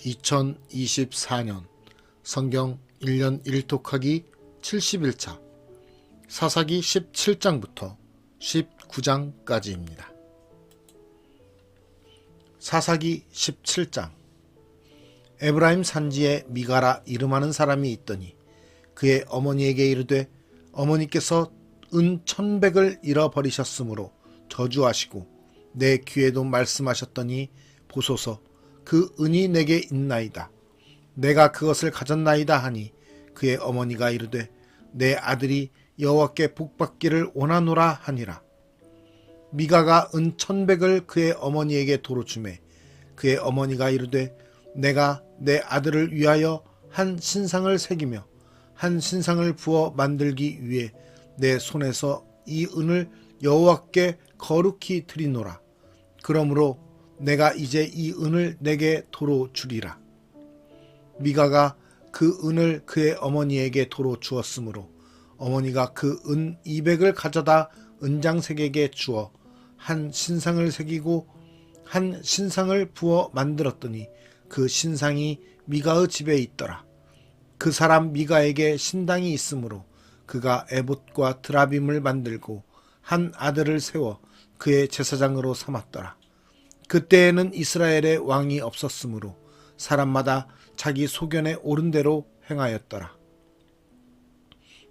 2024년 성경 1년 1독하기 71차 사사기 17장부터 19장까지입니다. 사사기 17장 에브라임 산지에 미가라 이름하는 사람이 있더니 그의 어머니에게 이르되 어머니께서 은 천백을 잃어버리셨으므로 저주하시고 내 귀에도 말씀하셨더니 보소서 그 은이 내게 있나이다. 내가 그것을 가졌나이다 하니 그의 어머니가 이르되 내 아들이 여호와께 복받기를 원하노라 하니라. 미가가 은 천백을 그의 어머니에게 도로 주매 그의 어머니가 이르되 내가 내 아들을 위하여 한 신상을 새기며 한 신상을 부어 만들기 위해 내 손에서 이 은을 여호와께 거룩히 드리노라. 그러므로 내가 이제 이 은을 내게 도로 주리라. 미가가 그 은을 그의 어머니에게 도로 주었으므로 어머니가 그 은 200을 가져다 은장색에게 주어 한 신상을 새기고 한 신상을 부어 만들었더니 그 신상이 미가의 집에 있더라. 그 사람 미가에게 신당이 있으므로 그가 에봇과 드라빔을 만들고 한 아들을 세워 그의 제사장으로 삼았더라. 그때에는 이스라엘의 왕이 없었으므로 사람마다 자기 소견에 옳은 대로 행하였더라.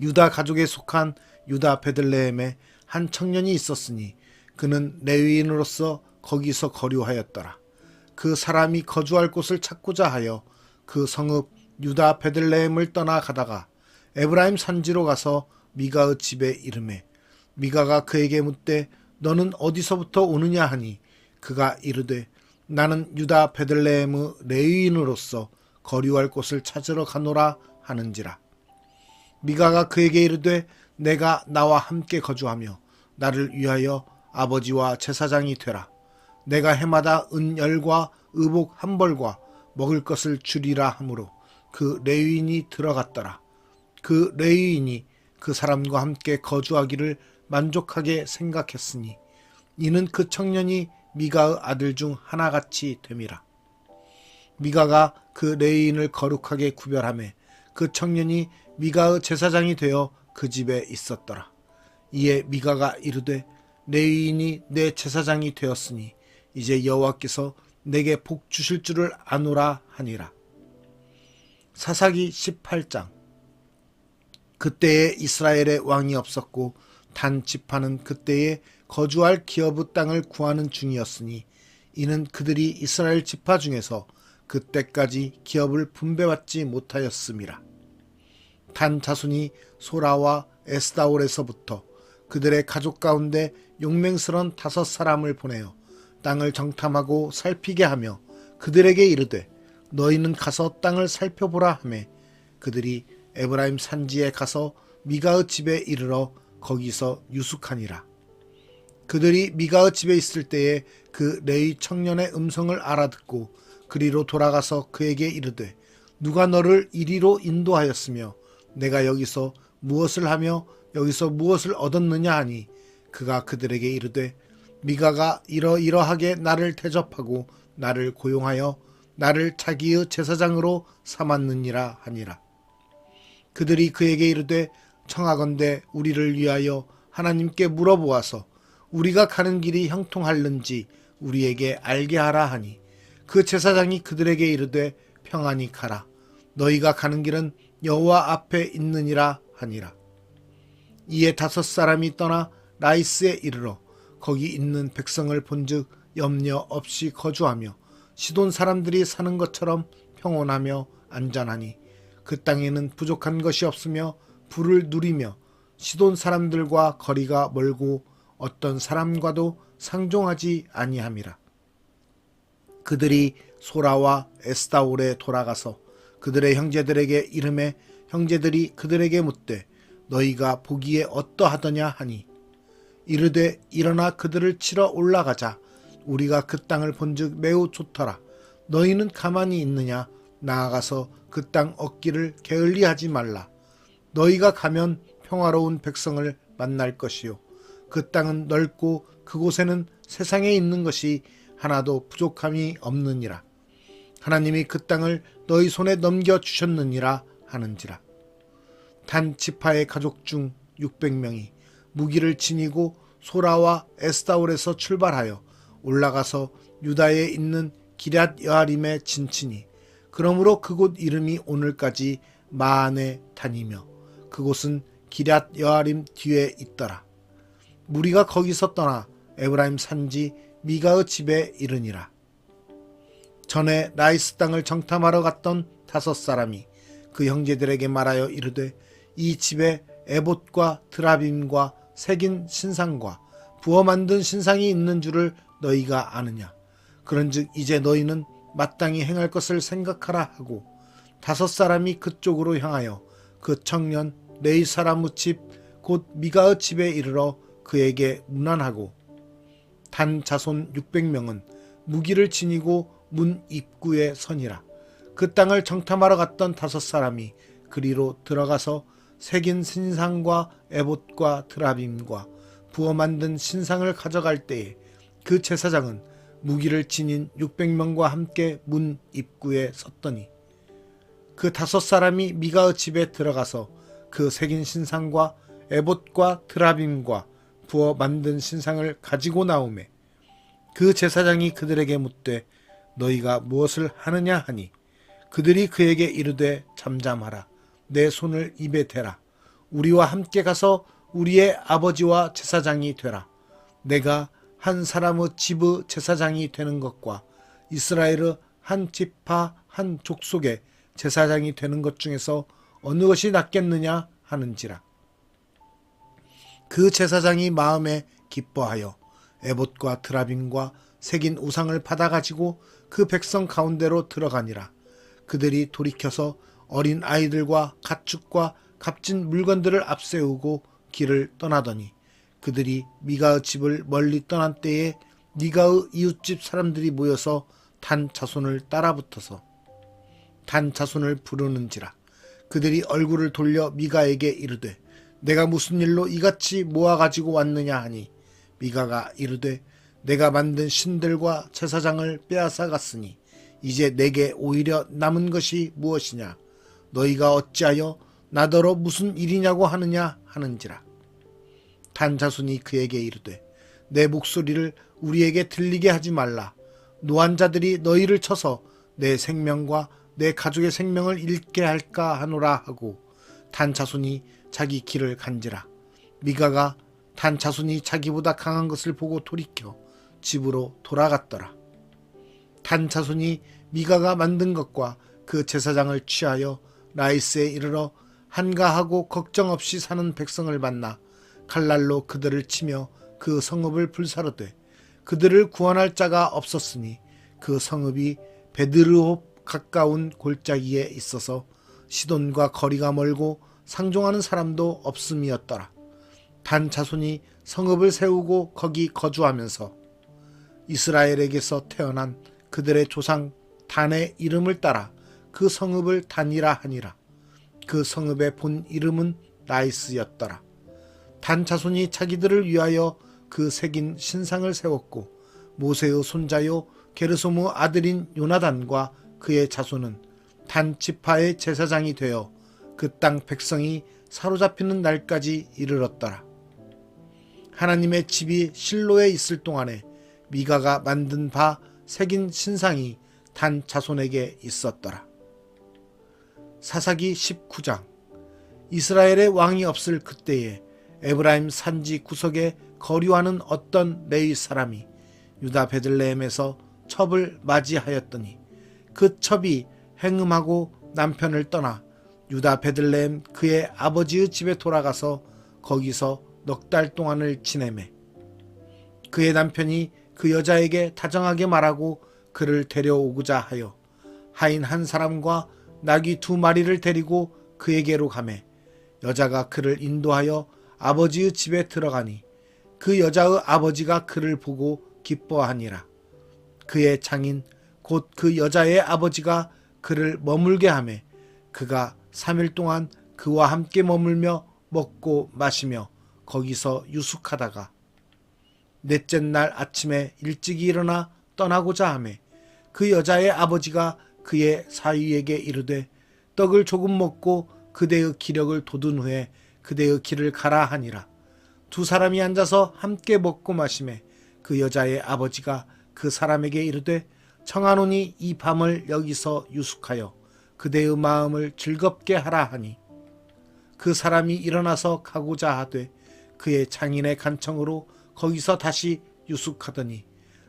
유다 가족에 속한 유다 베들레헴에 한 청년이 있었으니 그는 레위인으로서 거기서 거류하였더라. 그 사람이 거주할 곳을 찾고자 하여 그 성읍 유다 베들레헴을 떠나 가다가 에브라임 산지로 가서 미가의 집에 이름에 미가가 그에게 묻되 너는 어디서부터 오느냐 하니 그가 이르되 나는 유다 베들레헴의 레위인으로서 거류할 곳을 찾으러 가노라 하는지라. 미가가 그에게 이르되 내가 나와 함께 거주하며 나를 위하여 아버지와 제사장이 되라. 내가 해마다 은열과 의복 한 벌과 먹을 것을 주리라 하므로 그 레위인이 들어갔더라. 그 레위인이 그 사람과 함께 거주하기를 만족하게 생각했으니 이는 그 청년이 미가의 아들 중 하나같이 됨이라. 미가가 그 레위인을 거룩하게 구별하매 그 청년이 미가의 제사장이 되어 그 집에 있었더라. 이에 미가가 이르되 레위인이 내 제사장이 되었으니 이제 여호와께서 내게 복 주실 줄을 아노라 하니라. 사사기 18장 그때에 이스라엘의 왕이 없었고 단 지파는 그때에 거주할 기업의 땅을 구하는 중이었으니 이는 그들이 이스라엘 지파 중에서 그때까지 기업을 분배받지 못하였음이라. 단 자손이 소라와 에스다올에서부터 그들의 가족 가운데 용맹스런 다섯 사람을 보내어 땅을 정탐하고 살피게 하며 그들에게 이르되 너희는 가서 땅을 살펴보라 하매 그들이 에브라임 산지에 가서 미가의 집에 이르러 거기서 유숙하니라. 그들이 미가의 집에 있을 때에 그 레위 청년의 음성을 알아듣고 그리로 돌아가서 그에게 이르되 누가 너를 이리로 인도하였으며 내가 여기서 무엇을 하며 여기서 무엇을 얻었느냐 하니 그가 그들에게 이르되 미가가 이러이러하게 나를 대접하고 나를 고용하여 나를 자기의 제사장으로 삼았느니라 하니라. 그들이 그에게 이르되 청하건대 우리를 위하여 하나님께 물어보아서 우리가 가는 길이 형통할는지 우리에게 알게 하라 하니 그 제사장이 그들에게 이르되 평안히 가라. 너희가 가는 길은 여호와 앞에 있느니라 하니라. 이에 다섯 사람이 떠나 라이스에 이르러 거기 있는 백성을 본즉 염려 없이 거주하며 시돈 사람들이 사는 것처럼 평온하며 안전하니 그 땅에는 부족한 것이 없으며 불을 누리며 시돈 사람들과 거리가 멀고 어떤 사람과도 상종하지 아니함이라. 그들이 소라와 에스다올에 돌아가서 그들의 형제들에게 이름에 형제들이 그들에게 묻되 너희가 보기에 어떠하더냐 하니 이르되 일어나 그들을 치러 올라가자 우리가 그 땅을 본즉 매우 좋더라 너희는 가만히 있느냐 나아가서 그 땅 얻기를 게을리하지 말라. 너희가 가면 평화로운 백성을 만날 것이요. 그 땅은 넓고 그곳에는 세상에 있는 것이 하나도 부족함이 없느니라. 하나님이 그 땅을 너희 손에 넘겨 주셨느니라 하는지라 단 지파의 가족 중 600명이 무기를 지니고 소라와 에스다올에서 출발하여 올라가서 유다에 있는 기럇 여아림에 진치니 그러므로 그곳 이름이 오늘까지 마안에 다니며 그곳은 기럇 여아림 뒤에 있더라. 무리가 거기서 떠나 에브라임 산지 미가의 집에 이르니라. 전에 라이스 땅을 정탐하러 갔던 다섯 사람이 그 형제들에게 말하여 이르되 이 집에 에봇과 드라빔과 새긴 신상과 부어 만든 신상이 있는 줄을 너희가 아느냐. 그런즉 이제 너희는 마땅히 행할 것을 생각하라 하고 다섯 사람이 그쪽으로 향하여 그 청년 네이 사람의 집 곧 미가의 집에 이르러 그에게 문안하고 단 자손 600명은 무기를 지니고 문 입구에 서니라. 그 땅을 정탐하러 갔던 다섯 사람이 그리로 들어가서 새긴 신상과 에봇과 드라빔과 부어 만든 신상을 가져갈 때에 그 제사장은 무기를 지닌 600명과 함께 문 입구에 섰더니 그 다섯 사람이 미가의 집에 들어가서 그 새긴 신상과 에봇과 드라빔과 부어 만든 신상을 가지고 나오매 그 제사장이 그들에게 묻되 너희가 무엇을 하느냐? 하니 그들이 그에게 이르되 잠잠하라. 내 손을 입에 대라. 우리와 함께 가서 우리의 아버지와 제사장이 되라. 내가 한 사람의 집의 제사장이 되는 것과 이스라엘의 한 지파 한 족속의 제사장이 되는 것 중에서 어느 것이 낫겠느냐 하는지라 그 제사장이 마음에 기뻐하여 에봇과 드라빔과 새긴 우상을 받아가지고 그 백성 가운데로 들어가니라. 그들이 돌이켜서 어린 아이들과 가축과 값진 물건들을 앞세우고 길을 떠나더니 그들이 미가의 집을 멀리 떠난 때에 미가의 이웃집 사람들이 모여서 단 자손을 따라붙어서 단 자손을 부르는지라. 그들이 얼굴을 돌려 미가에게 이르되 내가 무슨 일로 이같이 모아 가지고 왔느냐 하니? 미가가 이르되 내가 만든 신들과 제사장을 빼앗아 갔으니 이제 내게 오히려 남은 것이 무엇이냐? 너희가 어찌하여 나더러 무슨 일이냐고 하느냐? 하는지라. 단자손이 그에게 이르되 내 목소리를 우리에게 들리게 하지 말라. 노한자들이 너희를 쳐서 내 생명과 내 가족의 생명을 잃게 할까 하노라 하고 단자손이 자기 길을 간지라 미가가 단자손이 자기보다 강한 것을 보고 돌이켜 집으로 돌아갔더라. 단자손이 미가가 만든 것과 그 제사장을 취하여 라이스에 이르러 한가하고 걱정 없이 사는 백성을 만나 칼날로 그들을 치며 그 성읍을 불사르되 그들을 구원할 자가 없었으니 그 성읍이 베드르홉 가까운 골짜기에 있어서 시돈과 거리가 멀고 상종하는 사람도 없음이었더라. 단 자손이 성읍을 세우고 거기 거주하면서 이스라엘에게서 태어난 그들의 조상 단의 이름을 따라 그 성읍을 단이라 하니라. 그 성읍의 본 이름은 나이스였더라. 단 자손이 자기들을 위하여 그 새긴 신상을 세웠고 모세의 손자요 게르소무 아들인 요나단과 그의 자손은 단 지파의 제사장이 되어 그 땅 백성이 사로잡히는 날까지 이르렀더라. 하나님의 집이 실로에 있을 동안에 미가가 만든 바 새긴 신상이 단 자손에게 있었더라. 사사기 19장 이스라엘의 왕이 없을 그때에 에브라임 산지 구석에 거류하는 어떤 레위 사람이 유다 베들레헴에서 첩을 맞이하였더니 그 첩이 행음하고 남편을 떠나 유다 베들레헴 그의 아버지의 집에 돌아가서 거기서 넉 달 동안을 지내매. 그의 남편이 그 여자에게 다정하게 말하고 그를 데려오고자 하여 하인 한 사람과 나귀 두 마리를 데리고 그에게로 가매. 여자가 그를 인도하여 아버지의 집에 들어가니 그 여자의 아버지가 그를 보고 기뻐하니라. 그의 장인 곧 그 여자의 아버지가 그를 머물게 하매 그가 3일 동안 그와 함께 머물며 먹고 마시며 거기서 유숙하다가 넷째 날 아침에 일찍 일어나 떠나고자 하매 그 여자의 아버지가 그의 사위에게 이르되 떡을 조금 먹고 그대의 기력을 돋은 후에 그대의 길을 가라 하니라. 두 사람이 앉아서 함께 먹고 마심에 그 여자의 아버지가 그 사람에게 이르되 청하노니 이 밤을 여기서 유숙하여 그대의 마음을 즐겁게 하라 하니. 그 사람이 일어나서 가고자 하되 그의 장인의 간청으로 거기서 다시 유숙하더니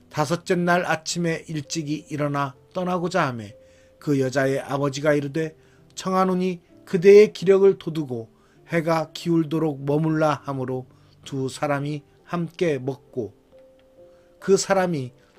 다섯째 날 아침에 일찍이 일어나 떠나고자 하매 그 여자의 아버지가 이르되 청하노니 그대의 기력을 돋우고 해가 기울도록 머물라 하므로 두 사람이 함께 먹고 그 사람이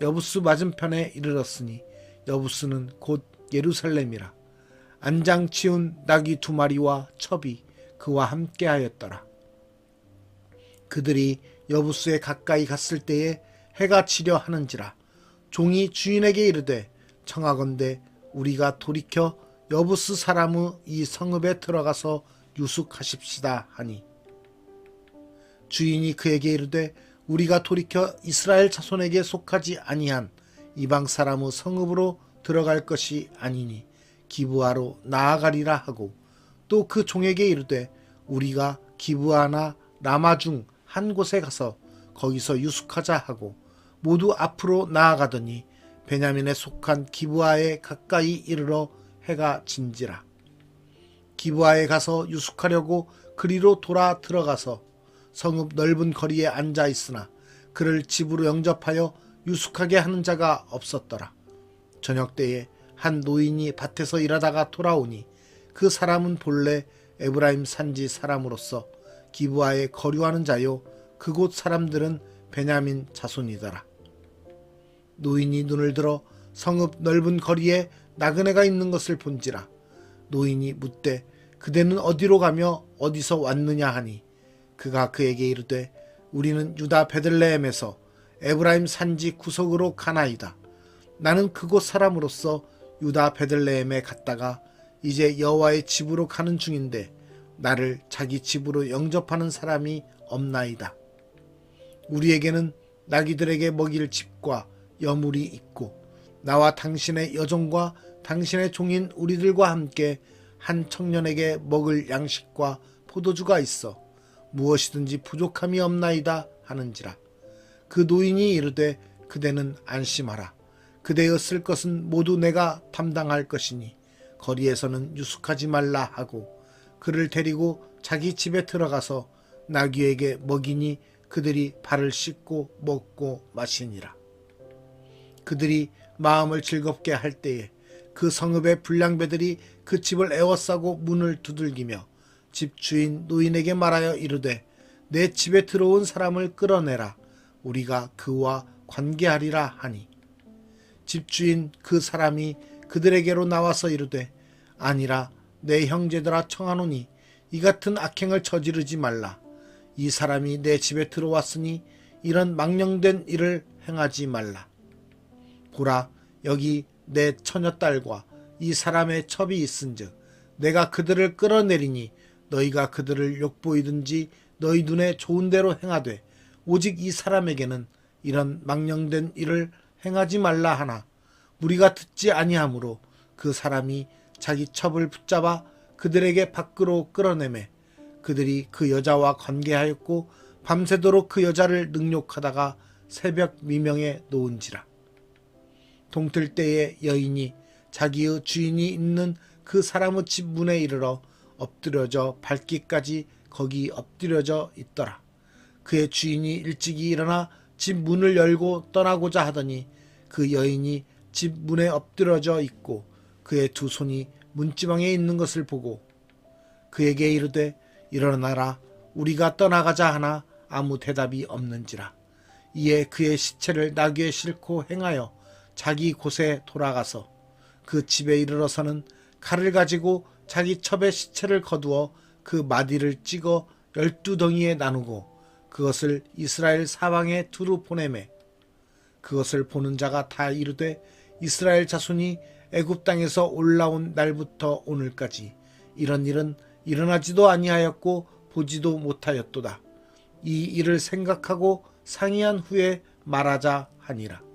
여부스 맞은편에 이르렀으니 여부스는 곧 예루살렘이라. 안장 치운 낙이 두 마리와 첩이 그와 함께 하였더라. 그들이 여부스에 가까이 갔을 때에 해가 지려 하는지라 종이 주인에게 이르되 청하건대 우리가 돌이켜 여부스 사람의 이 성읍에 들어가서 유숙하십시다 하니. 주인이 그에게 이르되 우리가 돌이켜 이스라엘 자손에게 속하지 아니한 이방 사람의 성읍으로 들어갈 것이 아니니 기부하러 나아가리라 하고 또 그 종에게 이르되 우리가 기부하나 라마 중 한 곳에 가서 거기서 유숙하자 하고 모두 앞으로 나아가더니 베냐민에 속한 기부하에 가까이 이르러 해가 진지라. 기부하에 가서 유숙하려고 그리로 돌아 들어가서 성읍 넓은 거리에 앉아 있으나 그를 집으로 영접하여 유숙하게 하는 자가 없었더라. 저녁 때에 한 노인이 밭에서 일하다가 돌아오니 그 사람은 본래 에브라임 산지 사람으로서 기부하에 거류하는 자요 그곳 사람들은 베냐민 자손이더라. 노인이 눈을 들어 성읍 넓은 거리에 나그네가 있는 것을 본지라 노인이 묻되 그대는 어디로 가며 어디서 왔느냐 하니 그가 그에게 이르되 우리는 유다 베들레헴에서 에브라임 산지 구석으로 가나이다. 나는 그곳 사람으로서 유다 베들레헴에 갔다가 이제 여호와의 집으로 가는 중인데 나를 자기 집으로 영접하는 사람이 없나이다. 우리에게는 나귀들에게 먹일 집과 여물이 있고 나와 당신의 여종과 당신의 종인 우리들과 함께 한 청년에게 먹을 양식과 포도주가 있어 무엇이든지 부족함이 없나이다 하는지라. 그 노인이 이르되 그대는 안심하라. 그대의 쓸 것은 모두 내가 담당할 것이니 거리에서는 유숙하지 말라 하고 그를 데리고 자기 집에 들어가서 나귀에게 먹이니 그들이 발을 씻고 먹고 마시니라. 그들이 마음을 즐겁게 할 때에 그 성읍의 불량배들이 그 집을 에워싸고 문을 두들기며 집 주인 노인에게 말하여 이르되 내 집에 들어온 사람을 끌어내라. 우리가 그와 관계하리라 하니. 집주인 그 사람이 그들에게로 나와서 이르되 아니라 내 형제들아 청하노니 이 같은 악행을 저지르지 말라. 이 사람이 내 집에 들어왔으니 이런 망령된 일을 행하지 말라. 보라 여기 내 처녀딸과 이 사람의 첩이 있은즉 내가 그들을 끌어내리니 너희가 그들을 욕보이든지 너희 눈에 좋은 대로 행하되 오직 이 사람에게는 이런 망령된 일을 행하지 말라 하나. 우리가 듣지 아니하므로 그 사람이 자기 첩을 붙잡아 그들에게 밖으로 끌어내매 그들이 그 여자와 관계하였고 밤새도록 그 여자를 능욕하다가 새벽 미명에 놓은지라. 동틀 때에 여인이 자기의 주인이 있는 그 사람의 집 문에 이르러 엎드려져 밟기까지 거기 엎드려져 있더라. 그의 주인이 일찍이 일어나 집 문을 열고 떠나고자 하더니 그 여인이 집 문에 엎드려져 있고 그의 두 손이 문지방에 있는 것을 보고 그에게 이르되 일어나라 우리가 떠나가자 하나 아무 대답이 없는지라 이에 그의 시체를 나귀에 싣고 행하여 자기 곳에 돌아가서 그 집에 이르러서는 칼을 가지고 자기 첩의 시체를 거두어 그 마디를 찍어 열두 덩이에 나누고 그것을 이스라엘 사방에 두루 보내매 그것을 보는 자가 다 이르되 이스라엘 자손이 애굽 땅에서 올라온 날부터 오늘까지 이런 일은 일어나지도 아니하였고 보지도 못하였도다. 이 일을 생각하고 상의한 후에 말하자 하니라.